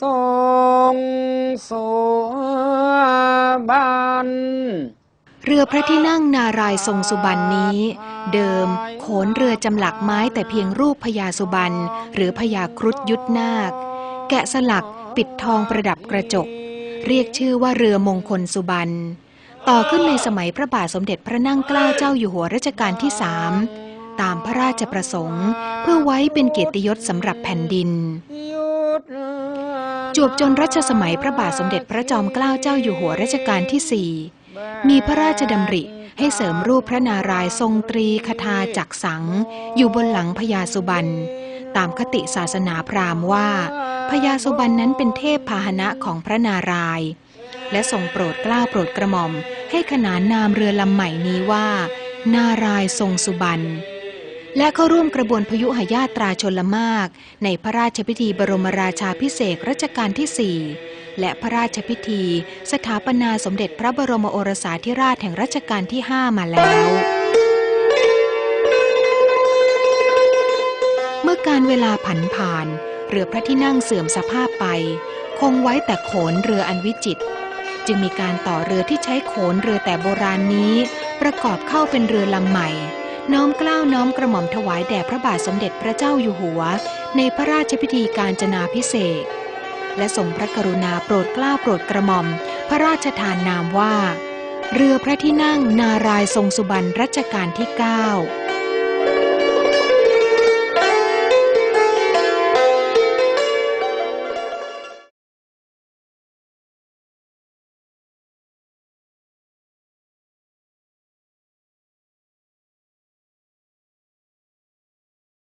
ทรงสบันเรือพระที่นั่งนารายทรงสุบรรณนี้ เดิมโขนเรือจำหลักไม้แต่เพียงรูปพญาสุบรรณหรือพญาครุฑยุทธนาค แกะสลักปิดทองประดับกระจก เรียกชื่อว่าเรือมงคลสุบรรณต่อขึ้นในสมัยพระบาทสมเด็จพระนั่งเกล้าเจ้าอยู่หัวรัชกาลที่สาม ตามพระราชประสงค์ เพื่อไว้เป็นเกียรติยศสำหรับแผ่นดิน จวบจนรัชสมัยพระบาทสมเด็จพระจอมเกล้าเจ้าอยู่หัวรัชกาลที่สี่มีพระราชดำริให้เสริมรูปพระนารายณ์ทรงตรีคทาจักสัง อยู่บนหลังพญาสุบรรณตามคติศาสนาพราหมณ์ว่าพญาสุบรรณนั้นเป็นเทพพาหนะของพระนารายณ์และทรงโปรดเกล้าโปรดกระหม่อม ให้ขนานนามเรือลำใหม่นี้ว่า นารายณ์ทรงสุบรรณ และเข้าร่วมกระบวนพยุหญาตราชนละมาก ในพระราชพิธีบรมราชาพิเศษรัชกาลที่ 4 และพระราชพิธี สถาปนาสมเด็จพระบรมโอรสาธิราชแห่งรัชกาลที่ 5 มาแล้ว เมื่อการเวลาผันผ่าน เรือพระที่นั่งเสื่อมสภาพไป คงไว้แต่โขนเรืออันวิจิตรจึงมีการต่อเรือที่ใช้โขนเรือแต่โบราณนี้ ประกอบเข้าเป็นเรือลำใหม่ น้อมกล้าวน้อมกระหม่อมถวายแด่พระบาทสมเด็จพระเจ้าอยู่หัว ในพระราชพิธีการจนาพิเศษ และทรงพระกรุณาโปรดกล้าโปรดกระหม่อม พระราชทานนามว่า เรือพระที่นั่งนารายทรงสุบรรณรัชกาลที่ 9